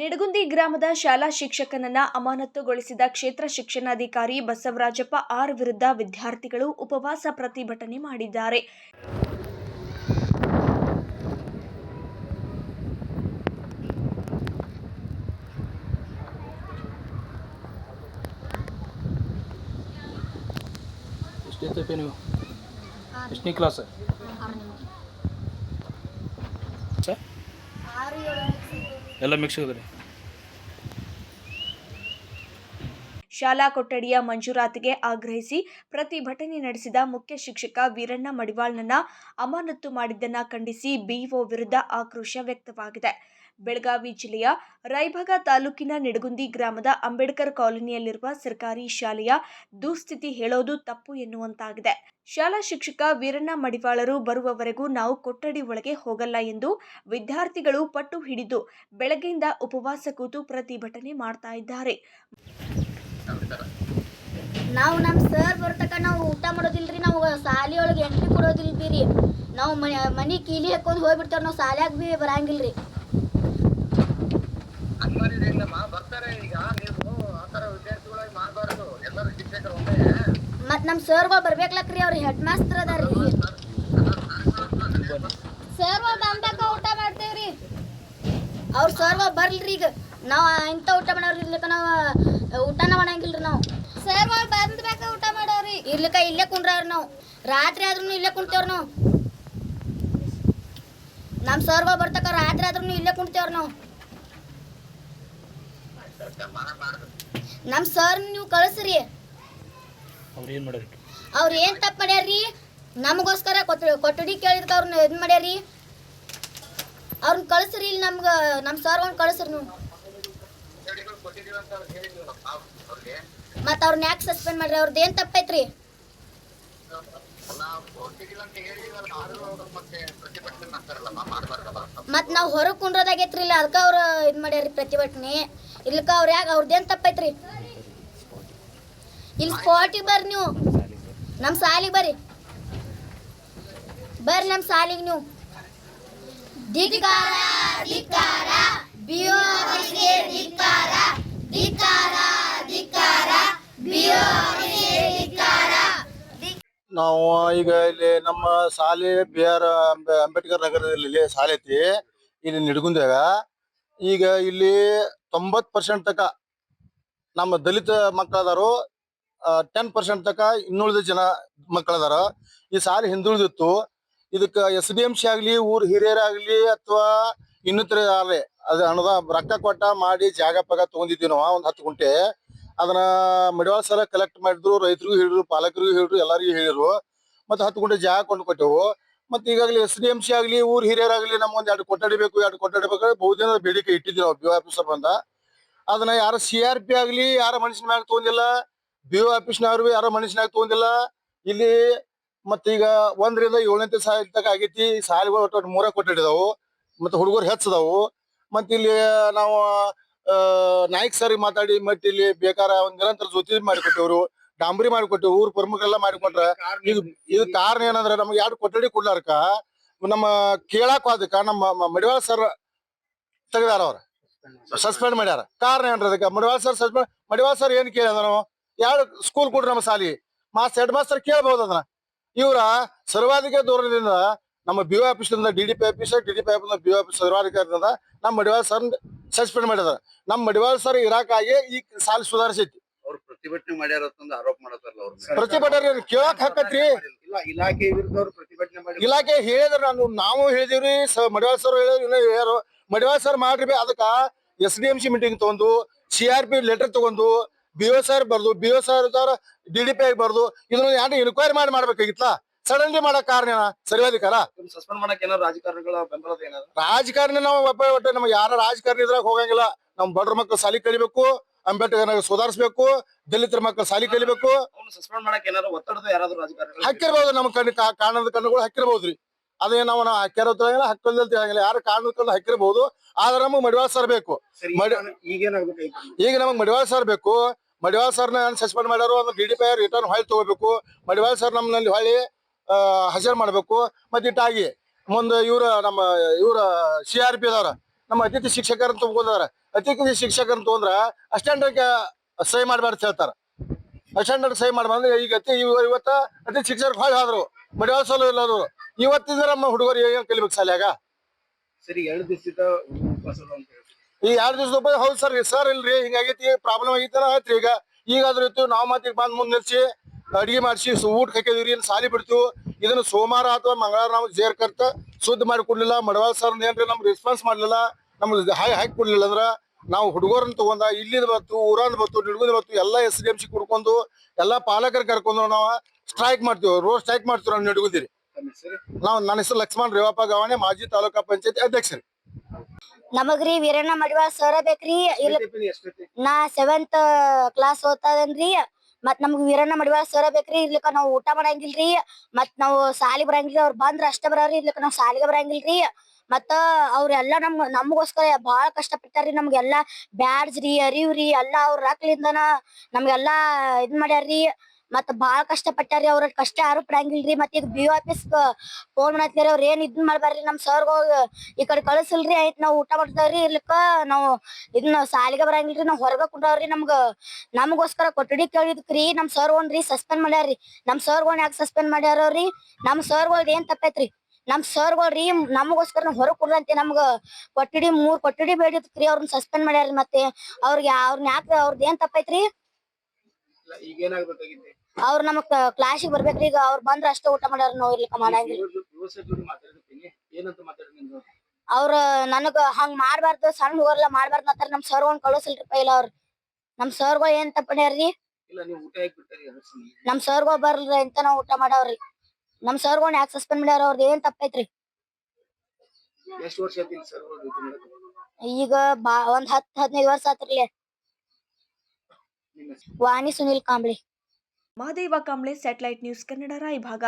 ನಿಡಗುಂದಿ ಗ್ರಾಮದ ಶಾಲಾ ಶಿಕ್ಷಕನನ್ನ ಅಮಾನತುಗೊಳಿಸಿದ ಕ್ಷೇತ್ರ ಶಿಕ್ಷಣಾಧಿಕಾರಿ ಬಸವರಾಜಪ್ಪ ಆರ್ ವಿರುದ್ಧ ವಿದ್ಯಾರ್ಥಿಗಳು ಉಪವಾಸ ಪ್ರತಿಭಟನೆ ಮಾಡಿದ್ದಾರೆ. ಎಷ್ಟನೇ ಕ್ಲಾಸ್? ಎಲ್ಲ ಮಿಕ್ಸ್ ಅದ್ರಿ ಶಾಲಾ ಕೊಠಡಿಯ ಮಂಜೂರಾತಿಗೆ ಆಗ್ರಹಿಸಿ ಪ್ರತಿಭಟನೆ ನಡೆಸಿದ ಮುಖ್ಯ ಶಿಕ್ಷಕ ವೀರಣ್ಣ ಮಡಿವಾಳ್ನನ್ನ ಅಮಾನತು ಮಾಡಿದ್ದನ್ನ ಖಂಡಿಸಿ ಬಿಇಒ ವಿರುದ್ಧ ಆಕ್ರೋಶ ವ್ಯಕ್ತವಾಗಿದೆ. ಬೆಳಗಾವಿ ಜಿಲ್ಲೆಯ ರಾಯಭಾಗ ತಾಲೂಕಿನ ನಿಡಗುಂದಿ ಗ್ರಾಮದ ಅಂಬೇಡ್ಕರ್ ಕಾಲೋನಿಯಲ್ಲಿರುವ ಸರ್ಕಾರಿ ಶಾಲೆಯ ದುಸ್ಥಿತಿ ಹೇಳೋದು ತಪ್ಪು ಎನ್ನುವಂತಾಗಿದೆ. ಶಾಲಾ ಶಿಕ್ಷಕ ವೀರಣ್ಣ ಮಡಿವಾಳರು ಬರುವವರೆಗೂ ನಾವು ಕೊಠಡಿ ಒಳಗೆ ಹೋಗಲ್ಲ ಎಂದು ವಿದ್ಯಾರ್ಥಿಗಳು ಪಟ್ಟು ಹಿಡಿದು ಬೆಳಗ್ಗೆಯಿಂದ ಉಪವಾಸ ಕೂತು ಪ್ರತಿಭಟನೆ ಮಾಡ್ತಾ ಇದ್ದಾರೆ. ನಾವು ನಮ್ಮ ಸರ್ ಬರ್ತಕ ನಾವು ಊಟ ಮಾಡೋದಿಲ್ರಿ, ನಾವು ಶಾಲೆಯೊಳಗೆ ಒಳಗೆ ಎಂಟ್ರಿ ಕೊಡೋದಿಲ್ಲ ಬಿ ರೀ ನಾವು ಮನೆ ಕೀಲಿ ಹಾಕೊಂಡು ಹೋಗ್ಬಿಡ್ತೇವೆ ನಾವು ಶಾಲ್ಯಾಗ ಭೀ ಬರಂಗಿಲ್ಲ ರೀ ಹಂಗ್ ಮಾಡಿದ್ರಿಲ್ಲಮ್ಮ ಬರ್ತಾರೆ ಈಗ ನೀವು ಆ ಥರ ವಿದ್ಯಾರ್ಥಿಗಳಾಗಿ ಮಾಡಬಾರ್ದು ಎಲ್ಲರೂ ಶಿಕ್ಷಕರು ಒಂದೇ ಮತ್ತು ನಮ್ಮ ಸರ್ಗಳು ಬರ್ಬೇಕ್ಲಕ್ರಿ ಅವ್ರು ಹೆಡ್ ಮಾಸ್ಟರ್ ಅದಾರ ರೀ ಸರ್ಗಳು ಬಂದಾಗ ಊಟ ಮಾಡ್ತೇವ್ರಿ. ಅವ್ರ ಸರ್ಗಳು ಬರ್ಲ್ರಿ ಈಗ. ನಾವು ಇಂಥ ಊಟ ಮಾಡೋರು ಇರ್ಲಿಕ್ಕ ನಾವು ಊಟನ ಮಾಡಂಗಿಲ್ಲ ರೀ ನಾವು ಸರ್ಗಳು ಬಂದ್ಬೇಕ ಬೇಕಾ ಊಟ ಮಾಡೋರಿ? ಇರ್ಲಿಕ್ಕ ಇಲ್ಲೇ ಕುಂಡ್ರವ್ರಿ ನಾವು. ರಾತ್ರಿ ಆದ್ರೂ ಇಲ್ಲೇ ಕುಂತೇವ್ರಿ ನಾವು. ನಮ್ಮ ಸರ್ಗಳು ಬರ್ತಕ ರಾತ್ರಿ ಆದ್ರೂ ಇಲ್ಲೇ ಕುಂತೇವ್ರಿ ನಾವು. ನಮ್ಮ ಸರ್ ನೀವು ಕಳಿಸ್ರಿ. ಅವ್ರು ಏನು ಮಾಡ್ಯಾರ? ಅವ್ರು ಏನ್ ತಪ್ಪು ಮಾಡ್ಯಾರ್ರಿ? ನಮಗೋಸ್ಕರ ಕೊಠಡಿ ಕೊಠಡಿ ಕೇಳಿದ್ಕೆ ಅವ್ರನ್ನ ಇದು ಮಾಡ್ಯಾರಿ ಅವ್ರನ್ನ ಕಳಿಸ್ರಿ ಇಲ್ಲಿ ನಮ್ಗ ನಮ್ಮ ಸರ್ ಒಂದು ಕಳಿಸ್ರಿ ನೀವು. ಮತ್ತ ಅವ್ರನ್ನ ಯಾಕೆ ಸಸ್ಪೆಂಡ್ ಮಾಡ್ರಿ? ಅವ್ರದ್ದು ಏನು ತಪ್ಪೈತ್ರಿ ಮತ್ತು ನಾವು ಹೊರಗೆ ಕುಂಡ್ರೋದಾಗೈತ್ರಿ ಇಲ್ಲ ಅದಕ್ಕೆ ಅವ್ರು ಇದ್ ಮಾಡ್ಯಾರಿ ಪ್ರತಿಭಟನೆ. ಇಲ್ಲಕ ಅವ್ರು ಯಾಕೆ ಅವ್ರದ್ದೇನು ತಪ್ಪೈತ್ರಿ? ಇಲ್ಲಿ ಸ್ಪಾಟಿಗೆ ಬರ್ರಿ ನೀವು. ನಮ್ಮ ಸಾಲಿಗೆ ಬರ್ರಿ. ಬರ್ರಿ ನಮ್ಮ ಸಾಲಿಗೆ ನೀವು. ಧಿಕ್ಕಾರ ಧಿಕ್ಕಾರ ಧಿಕ್ಕಾರ ಧಿಕ್ಕಾರ ಧಿಕ್ಕಾರ ನಾವು ಈಗ ಇಲ್ಲಿ ನಮ್ಮ ಶಾಲೆ ಬಿ ಆರ್ ಅಂಬೇಡ್ಕರ್ ನಗರದಲ್ಲಿ ಶಾಲೆ ಐತಿ. ಇಲ್ಲಿ ನಿಡ್ಗುಂದಾಗ ಈಗ ಇಲ್ಲಿ ತೊಂಬತ್ ಪರ್ಸೆಂಟ್ ತಕ ನಮ್ಮ ದಲಿತ ಮಕ್ಕಳದಾರು ಟೆನ್ ಪರ್ಸೆಂಟ್ ತಕ ಇನ್ನುಳಿದ ಜನ ಮಕ್ಕಳದಾರ. ಈ ಸಾಲ ಹಿಂದುಳಿದಿತ್ತು. ಇದಕ್ಕ ಎಸ್ ಡಿ ಎಂ ಸಿ ಆಗ್ಲಿ, ಊರ್ ಹಿರಿಯರಾಗ್ಲಿ ಅಥವಾ ಇನ್ನಿತರ ಆಗ್ಲಿ, ಅದ ಹಣದ ರೊಕ್ಕ ಕೊಟ್ಟ ಮಾಡಿ ಜಾಗ ಪಗ ತಗೊಂಡಿದ್ವಿ ನಾವು, ಒಂದ್ ಹತ್ತು ಗುಂಟೆ. ಅದನ್ನ ಮಿಡವಾಳ ಸರ ಕಲೆಕ್ಟ್ ಮಾಡಿದ್ರು, ರೈತರಿಗೂ ಹೇಳಿದ್ರು, ಪಾಲಕರಿಗೂ ಹೇಳಿದ್ರು, ಎಲ್ಲರಿಗೂ ಹೇಳಿದ್ರು. ಮತ್ತೆ ಹತ್ತು ಗುಂಟೆ ಜಾಗ ಕೊಂಡು ಕೊಟ್ಟೆವು. ಮತ್ತೆ ಈಗಾಗಲೇ ಎಸ್ ಡಿ ಎಂ ಸಿ ಆಗ್ಲಿ, ಊರ್ ಹಿರಿಯರಾಗ್ಲಿ ನಮ್ಗೊಂದ್ ಎರಡು ಕೊಠಡಿ ಬೇಕು ಎರಡು ಕೊಠಡಿ ಬೇಕು ಬಹುದಿನ ಬೇಡಿಕೆ ಇಟ್ಟಿದ್ವಿ ನಾವು ಬಿ ಆಫೀಸರ್ ಬಂದ ಅದನ್ನ ಯಾರ ಸಿ ಆರ್ ಪಿ ಆಗ್ಲಿ, ಯಾರ ಮನುಷ್ಯನ ಮ್ಯಾಗ ತಗೊಂಡಿಲ್ಲ ಬಿ ಆಫೀಸ್ನವ್ರು ಯಾರ ಮನುಷ್ಯನಾಗ ತಗೊಂಡಿಲ್ಲ. ಇಲ್ಲಿ ಮತ್ತೀಗ ಒಂದರಿಂದ ಏಳನೇ ಸಾಲ ತಕ ಆಗೈತಿ, ಸಾಲಿಗಳು ಒಟ್ಟು ಮೂರ ಕೊಟ್ಟಿದ್ದಾವು ಮತ್ತೆ ಹುಡುಗರು ಹೆಚ್ಚದಾವು ಮತ್ತೆ ಇಲ್ಲಿ ನಾವು ನಾಯ್ಕ್ ಸರ್ ಮಾತಾಡಿ, ಮತ್ತೆ ಇಲ್ಲಿ ಬೇಕಾರ ಒಂದ್ ನಿರಂತರ ಜೊತೆ ಮಾಡಿಕೊಟ್ಟವ್ರು. ಡಾಂಬರಿ ಮಾಡಿಕೊಟ್ಟಿವಿ ಊರ್ ಪ್ರಮುಖರೆಲ್ಲ ಮಾಡಿಕೊಟ್ರ ಇದು ಇದು ಕಾರಣ ಏನಂದ್ರ ನಮ್ಗೆ ಎರಡು ಕೊಠಡಿ ಕೊಡ್ಲಾರ್ಕ. ನಮ್ಮ ಕೇಳಾಕ ಅದಕ್ಕ ನಮ್ಮ ಮಡಿವಾಳ ಸರ್ ತೆಗ್ದಾರ ಅವ್ರ. ಸಸ್ಪೆಂಡ್ ಮಾಡ್ಯಾರ. ಕಾರಣ ಏನ್ರ ಅದಕ್ಕೆ? Madiwala sir suspend Madiwala sir ಏನ್ ಕೇಳಿದ ನಾವು? ಎರಡು ಸ್ಕೂಲ್ ಕೊಡ್ರಿ ನಮ್ಮ ಸಾಲಿ ಮಾಸ್ ಹೆಡ್ ಮಾಸ್ಟರ್ ಕೇಳ್ಬಹುದು ಅದನ್ನ. ಇವ್ರ ಸರ್ವಾಧಿಕ ದೂರದಿಂದ ನಮ್ಮ B office D D P office D D P office B office ನಮ್ಮ ಮಡಿವಾಳ ಸರ್ ಸಸ್ಪೆಂಡ್ ಮಾಡಿದಾರ. ನಮ್ಮ ಮಡಿವಾಳ ಸರ್ ಇರಾಕಾಗಿ ಈ ಸಾಲಿ ಸುಧಾರಿಸೈತಿ ಪ್ರತಿಭಟನೆ ಮಾಡ್ಯಾರ ಅಂತಂದು ಆರೋಪ ಮಾಡತ್ತಾರಲ್ಲ ಅವ್ರು ಪ್ರತಿಭಟನೆ ಕೇಳಕ್ ಹಾಕತ್ರಿ. ಇಲ್ಲ ಇಲಾಖೆ ವಿರುದ್ಧ ಅವ್ರು ಪ್ರತಿಭಟನೆ ಮಾಡಿ ಇಲಾಖೆ ಹೇಳಿದ್ರ ನಾನು ನಾವು ಹೇಳಿದಿವ್ರಿ ಸ ಮಡಿವಾಳ ಸರ್ ಹೇಳಿದ್ರು ಇನ್ನೂ ಹೇಳ್ಯಾರು. ಮಡಿವಾಳ ಸರ್ ಮಾಡ್ರಿ ಬೇ ಅದಕ್ಕ S D M C meeting ತಗೊಂಡು ಸಿ ಆರ್ ಪಿ ಲೆಟರ್ ತಗೊಂಡು ಬಿ ಒ ಸರ್ ಬರ್ದು B O sir D D P ಆಗಿ ಬರ್ದು ಇದನ್ನ ಯಾರು ಇನ್ಕ್ವೈರಿ ಮಾಡಿ ಮಾಡ್ಬೇಕಾಗಿತ್ತ ಸಡನ್ಲಿ ಮಾಡಕ್ ಕಾರಣ ಏನ? ಸರಿಯಾದ ಸಸ್ಪೆಂಡ್ ಮಾಡಕ್ ಏನಾರ ರಾಜಕಾರಣಿಗಳ ಬೆಂಬಲದ ಏನಾದ್ರು? ರಾಜಕಾರಣಿ ನಾವು ಒಬ್ಬ ಒಟ್ಟೆ ನಮ್ಗೆ ಯಾರ ರಾಜಕಾರಣಿ ಇದ್ರಾಗ ಹೋಗಂಗಿಲ್ಲ. ನಮ್ ಬಡ್ರ ಮಕ್ಕಳು ಸಾಲಿ ಕಲಿಬೇಕು ಅಂಬೇಡ್ಕರ್ ನಗರ ಸುಧಾರಿಸಬೇಕು ದಲಿತರ ಮಕ್ಕಳು ಸಾಲಿ ಕಲಿಬೇಕು. ಸಸ್ಪೆಂಡ್ ಮಾಡಕ್ ಏನಾದ್ರು ಒತ್ತಡದ ಯಾರಾದ್ರೂ ರಾಜಕಾರಣಿಗಳು ಹಕ್ಕಿರ್ಬೋದು ನಮ್ಮ ಕಣ್ಣು ಕಾರಣದ ಕಣ್ಣುಗಳು ಹಕ್ಕಿರ್ಬೋದ್ರಿ ಅದೇ ನಾವು ನಾವು ಹಕ್ಕಿರೋ ತಿಳಂಗಿಲ್ಲ ಹಕ್ಕಲ್ದಲ್ಲಿ ಯಾರು ಕಾರಣದ ಕಣ್ಣು ಹಕ್ಕಿರ್ಬೋದು ಆದ್ರೆ ನಮಗೆ ಮಡಿವಾಳ ಸರ್ ಬೇಕು. ಈಗ ನಮಗೆ ಮಡಿವಾಳ ಸರ್ ಬೇಕು. ಮಡಿವಾಳ ಸರ್ನ ಸಸ್ಪೆಂಡ್ ಮಾಡ್ಯಾರು ಅಂದ್ರೆ ಡಿ ಡಿ ಪಿ ರಿಟರ್ನ್ ಹೊಳಿ ತಗೋಬೇಕು. ಮಡಿವಾಳ ಸರ್ ನಮ್ಮಲ್ಲಿ ಹೊಳಿ ಹಜರ್ ಮಾಡಬೇಕು. ಮತ್ತೆ ಇಟ್ಟಾಗಿ ಮುಂದೆ ಇವ್ರ ನಮ್ಮ ಇವ್ರ ಸಿ ಆರ್ ಪಿ ಅದಾರ ನಮ್ಮ ಅತಿಥಿ ಶಿಕ್ಷಕರನ್ನ ತಗೊಂಡಾರ ಅತಿಥಿ ಶಿಕ್ಷಕರ್ ತಗೊಂಡ್ರ ಅಸ್ಟ್ಯಾಂಡರ್ಡ್ ಸಹಿ ಮಾಡ್ಬಾರ್ದು ಹೇಳ್ತಾರ. ಅಸ್ಟ್ಯಾಂಡರ್ಡ್ ಸಹಿ ಮಾಡ್ಬಾರ್ದು. ಈಗ ಅತಿ ಇವ- ಇವತ್ತ ಅತಿಥಿ ಶಿಕ್ಷಕರು ಭಾಳ ಆದ್ರು. ಮಡಿವಾಳ ಸಲ ಇಲ್ಲದ್ರು ಇವತ್ತಿದ್ರೆ ನಮ್ಮ ಹುಡುಗರು ಏನ್ ಕಲಿಬೇಕು ಶಾಲ್ಯಾಗ ಸರಿ ಎರಡು ದಿವಸದ ಈ ಎರಡು ದಿವಸ ಹೌದು ಸರ್ ಸರ್ ಇಲ್ರಿ ಹಿಂಗಾಗೈತಿ ಪ್ರಾಬ್ಲಮ್ ಆಗೈತಿ ಆಯ್ತ್ರಿ ಈಗ. ಈಗ ಈಗಾದ್ರೂ ಇತ್ತು ನಾವ್ ಮಾತಿಗೆ ಬಂದ್ ಮುಂದ್ ನಿಲ್ಸಿ ಅಡಿಗೆ ಮಾಡಿಸಿ ಊಟ ಹಾಕಿದಿವ್ರಿ ಇನ್ನು ಸಾಲಿ ಬಿಡ್ತೀವಿ. ಇದನ್ನ ಸೋಮವಾರ ಅಥವಾ ಮಂಗಳವಾರ ನಾವು ಜೇರ್ ಕರ್ತ ಶುದ್ಧ ಮಾಡಿ ಕೊಡ್ಲಿಲ್ಲ ಮಡವಾಳ ಸರ್ ಏನ್ರಿ ನಮ್ಗೆ ರೆಸ್ಪಾನ್ಸ್ ಮಾಡ್ಲಿಲ್ಲ ನಮ್ಗೆ ಹಾಯ್ ಹಾಕಿ ಕೊಡ್ಲಿಲ್ಲ ಅಂದ್ರ ನಾವು ಹುಡುಗರನ್ನ ತಗೊಂಡ ಇಲ್ಲಿಂದ ಬತ್ತು ಊರಂದ ಬತ್ತು ನಿಡುಗುದ ಬತ್ತು ಎಲ್ಲಾ ಎಸ್ ಡಿ ಎಂ ಸಿ ಕುಡ್ಕೊಂಡು ಎಲ್ಲಾ ಪಾಲಕರು ಕರ್ಕೊಂಡು ನಾವು ಸ್ಟ್ರೈಕ್ ಮಾಡ್ತೀವಿ ರೋಡ್ ಸ್ಟ್ರೈಕ್ ಮಾಡ್ತೀವಿ ನಾವು ನಿಡ್ಗುಂದಿರಿ. ನಾವು ನನ್ನ ಹೆಸರು ಲಕ್ಷ್ಮಣ್ ರೇವಪ್ಪ ಗವಾಣೆ ಮಾಜಿ ತಾಲೂಕಾ ಪಂಚಾಯತಿ ಅಧ್ಯಕ್ಷರು ನಮಗ್ರಿ ವೀರಣ್ಣ ಮಡಿವಾಳ ಸರ ಬೇಕ್ರಿ ಇಲ್ಲ ನಾ ಸೆವೆಂತ್ ಕ್ಲಾಸ್ ಓದ್ತಾ ಓದ್ತಾದೇನ್ರಿ ಮತ್ ನಮ್ಗ್ ವೀರಣ್ಣ ಮಡಿವಾಳ ಸರ ಬೇಕ್ರಿ, ಇರ್ಲಿಕ್ಕ ನಾವ್ ಊಟ ಮಾಡಂಗಿಲ್ರಿ ಮತ್ ನಾವು ಸಾಲಿ ಬರಂಗಿಲ್ರಿ, ಅವ್ರ ಬಂದ್ರ ಅಷ್ಟ ಬರೋರಿ ಇರ್ಲಿಕ್ಕ ನಾವ್ ಸಾಲಿಗೆ ಬರಂಗಿಲ್ರಿ. ಮತ್ತ ಅವ್ರೆಲ್ಲಾ ನಮ್, ನಮಗೋಸ್ಕರ ಬಹಳ ಕಷ್ಟ ಪಟ್ಟಾರ್ರಿ ನಮ್ಗೆಲ್ಲಾ ಬ್ಯಾಡ್ಜ್ ರೀ ಅರಿವ್ರಿ, ಎಲ್ಲಾ ಅವ್ರ ರಕ್ಲಿಂದನ ನಮ್ಗೆಲ್ಲಾ ಇದ್ ಮಾಡ್ಯಾರ್ರಿ. ಮತ್ ಬಾಳ ಕಷ್ಟ ಪಟ್ಟಾರಿ ಅವ್ರ. ಕಷ್ಟ ಯಾರು ಪಡಂಗಿಲ್ರಿ. ಮತ್ ಈಗ ಬಿ ಆಫೀಸ್ ಫೋನ್ ಮಾಡತ್ತೀರಿ ಅವ್ರ ಏನ್ ಇದ್ ಮಾಡ್ಬಾರ್ರಿ. ನಮ್ ಸರ್ಗ ಈ ಕಡೆ ಕಳ್ಸಲ್ರಿ. ಆಯ್ತ್ ನಾವ್ ಊಟ ಮಾಡ್ತಾವ್ರಿ ಇರ್ಲಿಕ್ಕ. ನಾವು ಇದನ್ನ ಸಾಲಿಗೆ ಬರಂಗಿಲ್ರಿ. ನಾವ್ ಹೊರಗ ಕುಂಡವ್ರಿ ನಮ್ಗ. ನಮಗೋಸ್ಕರ ಕೊಠಡಿ ಕೇಳಿದ್ಕ್ರಿ. ನಮ್ ಸರ್ ಒಂದ್ರಿ ಸಸ್ಪೆಂಡ್ ಮಾಡ್ಯಾರ್ರಿ. ನಮ್ ಸರ್ಗಳ್ ಯಾಕೆ ಸಸ್ಪೆಂಡ್ ಮಾಡ್ಯಾರ್ರಿ ನಮ್ ಸರ್ಗಳ್ದ ಏನ್ ತಪ್ಪೈತ್ರಿ? ನಮ್ ಸರ್ಗಳ್ರಿ ನಮಗೋಸ್ಕರ ನಾವ್ ಹೊರಗ್ ಕುಡ್ರಂತೆ ನಮ್ಗ. ಕೊಠಡಿ ಮೂರ್ ಕೊಠಡಿ ಬೇಡಿದ್ಕ್ರಿ ಅವ್ರನ್ನ ಸಸ್ಪೆಂಡ್ ಮಾಡ್ಯಾರ್ರಿ ಮತ್ತೆ. ಅವ್ರಿಗೆ ಅವ್ರನ್ನ ಯಾಕೆ ಅವ್ರದ್ ಏನ್ ತಪ್ಪೈತ್ರಿ? ಈಗ ಏನಾಗ್ಬೇಕಾಗಿತ್ತು ಅವ್ರ ನಮಗ್ ಕ್ಲಾಸಿಗೆ ಬರ್ಬೇಕ್ರಿ. ಈಗ ಅವ್ರ ಬಂದ್ರ ಅಷ್ಟೇ ಊಟ ಮಾಡ್ಯಾರ ನಾವ್ ಇರ್ಲಿಕ್ಕ ಮಾಡಂಗಿಲ್ಲ. ಅವ್ರ ನನಗ ಹಂಗ್ ಮಾಡ್ಬಾರ್ದು ಸಣ್ಣ ಹುಡುಗರೆಲ್ಲ ಮಾಡ್ಬಾರ್ದು ಅಂತಾರ ನಮ್ ಸರ್ ಒಂದ್ ಕಳಿಸಲ್ರಿ ಪೈಲ ಅವ್ರ. ನಮ್ ಸರ್ಗಳು ಏನ್ ತಪ್ಪಣ್ಯಾರ್ರಿ. ನಮ್ ಸರ್ಗಳು ಬರ್ಲ್ರಿ ಅಂತ ನಾವ್ ಊಟ ಮಾಡವ್ರಿ. ನಮ್ ಸರ್ಗಳು ಯಾಕೆ ಸಸ್ಪೆಂಡ್ ಮಾಡ್ಯಾರ ಅವ್ರದ್ದು ಏನ್ ತಪ್ಪೈತ್ರಿ ಈಗ ಬಾ ಒಂದ್ ಹತ್ ಹದಿನೈದು ವರ್ಷ ಆತ್ರಿ ವಾಣಿ Sunil Kambli. Mahadeva Kamble satellite news Kannada Raibag